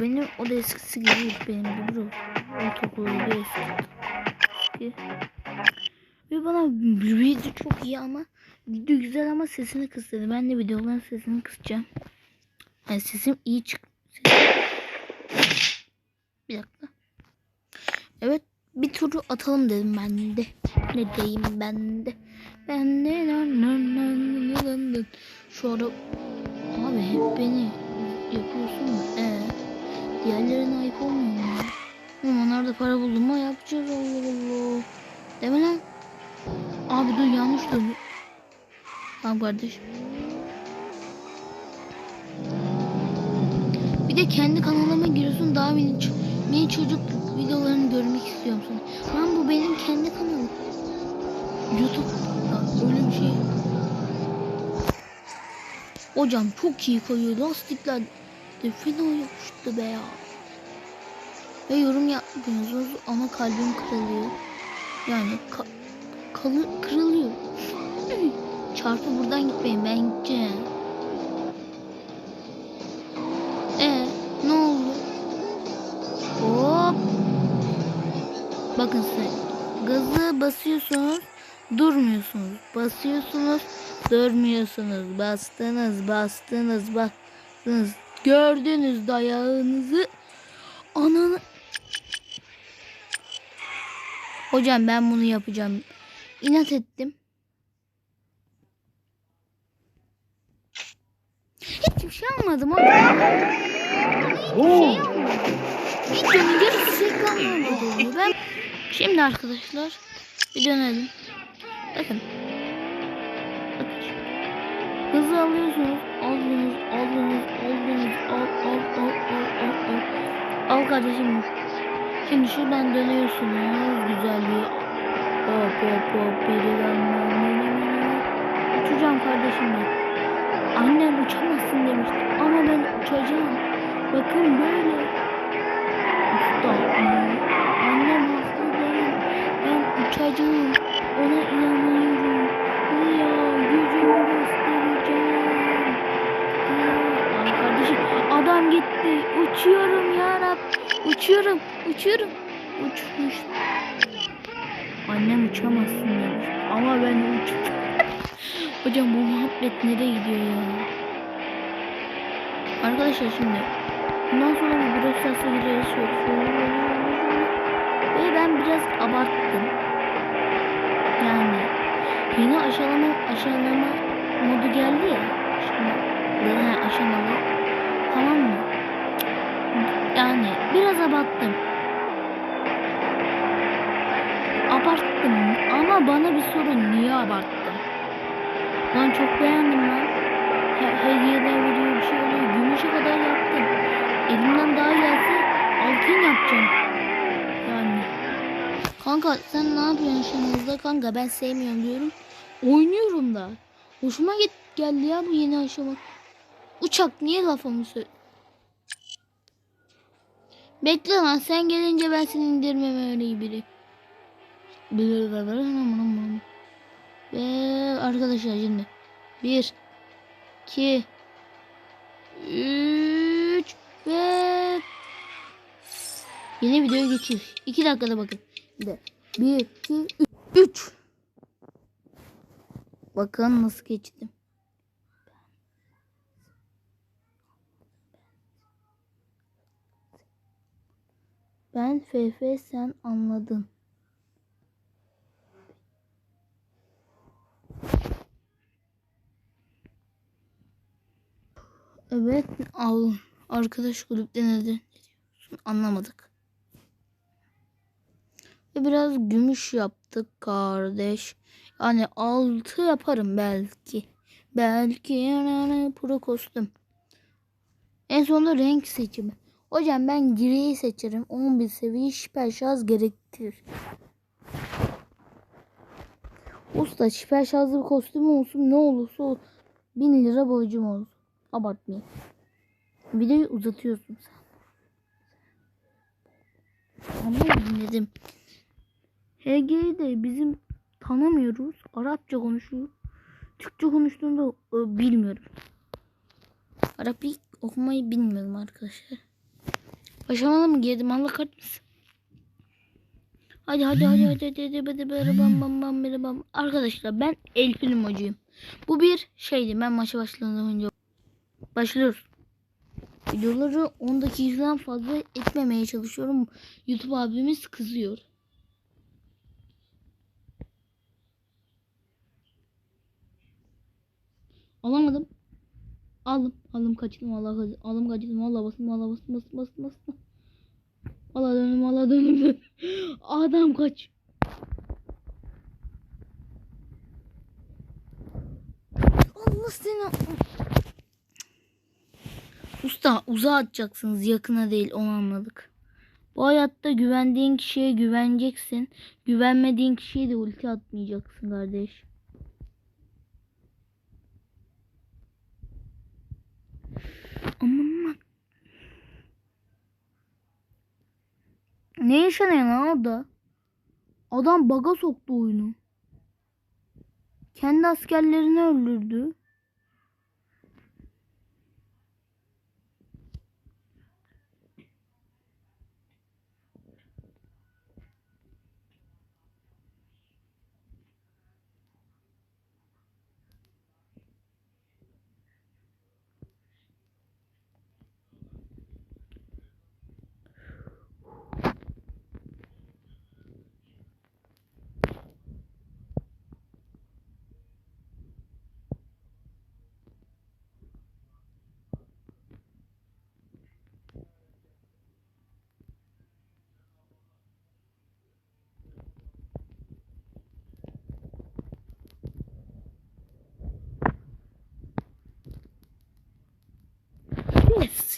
Benim o da eskisi gibi benim gibi. Ortaokulu gibi eski. Ve bana video çok iyi ama video güzel ama sesini kıs dedi. Ben de videoların sesini kısacağım. Yani sesim iyi çık. Bir dakika. Evet bir turu atalım dedim ben de. Ne diyeyim ben de. Ben de nan nan nan nan nan. Şu abi hep beni yapıyorsun da. Ee, diğerlerine ayıp olmuyor mu? Oğlum onlar para buldu mu yapacağız Allah Allah. Deme lan. Abi dur yanlış döndü. Tamam kardeşim. Bir de kendi kanalıma giriyorsun daha mini, mini çocuk videolarını görmek istiyorum sana. Lan bu benim kendi kanalım. YouTube öyle bir şey. Hocam çok iyi kayıyor. Lastikler de fena yapıştı be ya. Ve yorum yapmıyorsunuz ama kalbim kırılıyor. Yani ka kalı kırılıyor. Çarpı buradan gitmeyin ben gideceğim. E ne oldu? Hop. Bakın size. Gazı basıyorsunuz. Durmuyorsunuz. Basıyorsunuz. Durmuyorsunuz. Bastınız, bastınız, bastınız. Gördünüz dayağınızı. Ananı. Hocam ben bunu yapacağım. İnat ettim. Hiçbir şey almadım. Hiçbir şey almadım. Videonun yarısı şey kalmadı. Ben... Şimdi arkadaşlar bir dönelim. Bakın. Bakın. Hızı alıyorsunuz. Aldınız, aldınız, aldınız. Al, al, al, al, al, al. Al kardeşim. Şimdi şuradan dönüyorsunuz. Güzel bir hop hop hop birden uçacağım kardeşim ben. Annem uçamazsın demişti ama ben uçacağım. Bakın böyle. Gitti. Uçuyorum ya Rab. Uçuyorum. Uçuyorum. Uçmuş. Annem uçamazsın demiş. Ama ben uçtum. Hocam bu muhabbet nereye gidiyor ya? Arkadaşlar şimdi bundan sonra bu Brostas'a gireriz. Ve ben biraz abarttım. Yani yeni aşılama aşılama modu geldi ya. Şimdi he, aşılama. Tamam mı? Yani biraz abarttım. Abarttım ama bana bir sorun niye abarttım? Ben çok beğendim lan. He- Hediyeler veriyor bir şey oluyor. Gümüşe kadar yaptım. Elimden daha gelse altın yapacağım. Yani. Kanka sen ne yapıyorsun şanınızda? Kanka ben sevmiyorum diyorum. Oynuyorum da. Hoşuma git geldi ya bu yeni aşama. Uçak niye lafımı söyle? Bekle lan sen gelince ben seni indirmem öyle biri. Ve arkadaşlar şimdi. Bir. iki, Üç. Ve. Yeni videoya geçiyor. İki dakikada bakın. Bir iki. Üç. Bakın nasıl geçtim. Ben FF sen anladın. Evet al arkadaş ne diyorsun? Anlamadık. Ve biraz gümüş yaptık kardeş. Yani altı yaparım belki. Belki yani pro kostüm. En sonunda renk seçimi. Hocam ben griyi seçerim. 11 seviye şiper şarj gerektirir. Usta şiper şarjlı bir kostüm olsun ne olursa o 1000 lira borcum olsun. Abartmayın. Videoyu uzatıyorsun sen. Ama dinledim. HG'yi de bizim tanımıyoruz. Arapça konuşuyor. Türkçe konuştuğunda e, bilmiyorum. Arapik okumayı bilmiyorum arkadaşlar. Başlamalı mı girdim Allah kahretsin. Hadi hadi hadi hadi hadi hadi hadi hadi bam bam bam bam bam. Arkadaşlar ben el hocayım. Bu bir şeydi ben maça başlamadan önce. Başlıyoruz. Videoları 10 dakikadan fazla etmemeye çalışıyorum. YouTube abimiz kızıyor. Alamadım. Aldım. Aldım kaçtım. Allah. Aldım kaçtım. Allah bastım. Allah bastım. Bastım bastım bastım. Allah dönüm. Allah dönüm. Adam kaç. Allah seni. Usta uzağa atacaksınız. Yakına değil. Onu anladık. Bu hayatta güvendiğin kişiye güveneceksin. Güvenmediğin kişiye de ulti atmayacaksın kardeş. Ne yaşanıyor lan orada? Adam baga soktu oyunu. Kendi askerlerini öldürdü.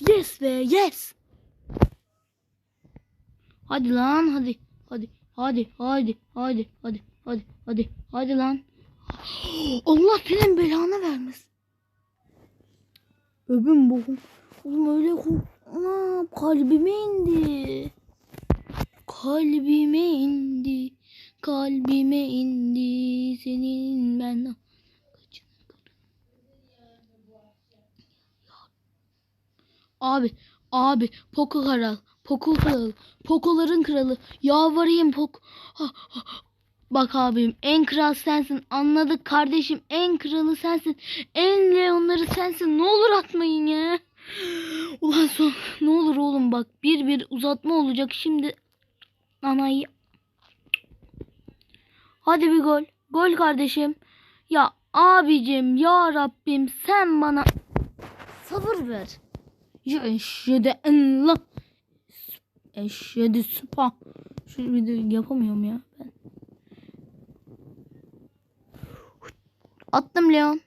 Yes, be, yes. Hadi lan, hadi. Hadi, hadi, hadi, hadi, hadi, hadi, hadi, hadi lan. Allah senin belanı vermesin. Öbüm bokum. Oğlum öyle kork... Kalbime indi. Kalbime indi. Kalbime indi. Senin ben... Abi, abi, Poco kral, Poco kral, Poco'ların kralı. Yalvarayım Poco. Bak abim, en kral sensin. Anladık kardeşim, en kralı sensin. En leonları sensin. Ne olur atmayın ya. Ulan son, ne olur oğlum bak. Bir bir uzatma olacak şimdi. Anayı. Hadi bir gol. Gol kardeşim. Ya abicim, ya Rabbim sen bana sabır ver. Eşhedü en la. Eşhedü spa. Şu video yapamıyorum ya ben. Attım Leon.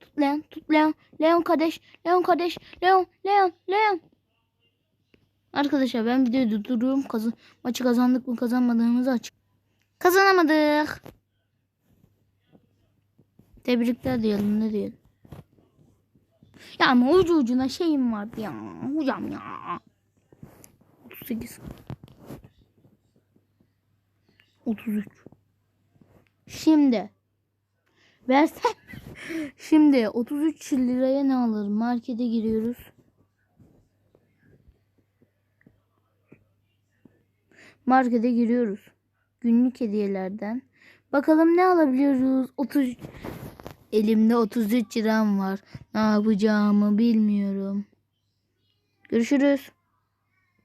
Tut Leon. Tut Leon. Leon kardeş. Leon kardeş. Leon. Leon. Leon. Arkadaşlar ben videoyu durduruyorum. Kazan maçı kazandık mı kazanmadığımızı açık. Kazanamadık. Tebrikler diyelim ne diyelim. Ya ama ucu ucuna şeyim vardı ya. Hocam ya. 38. 33. Şimdi. Versem. Şimdi 33 liraya ne alırım? Markete giriyoruz. Markete giriyoruz. Günlük hediyelerden. Bakalım ne alabiliyoruz? 30 Elimde 33 liram var. Ne yapacağımı bilmiyorum. Görüşürüz.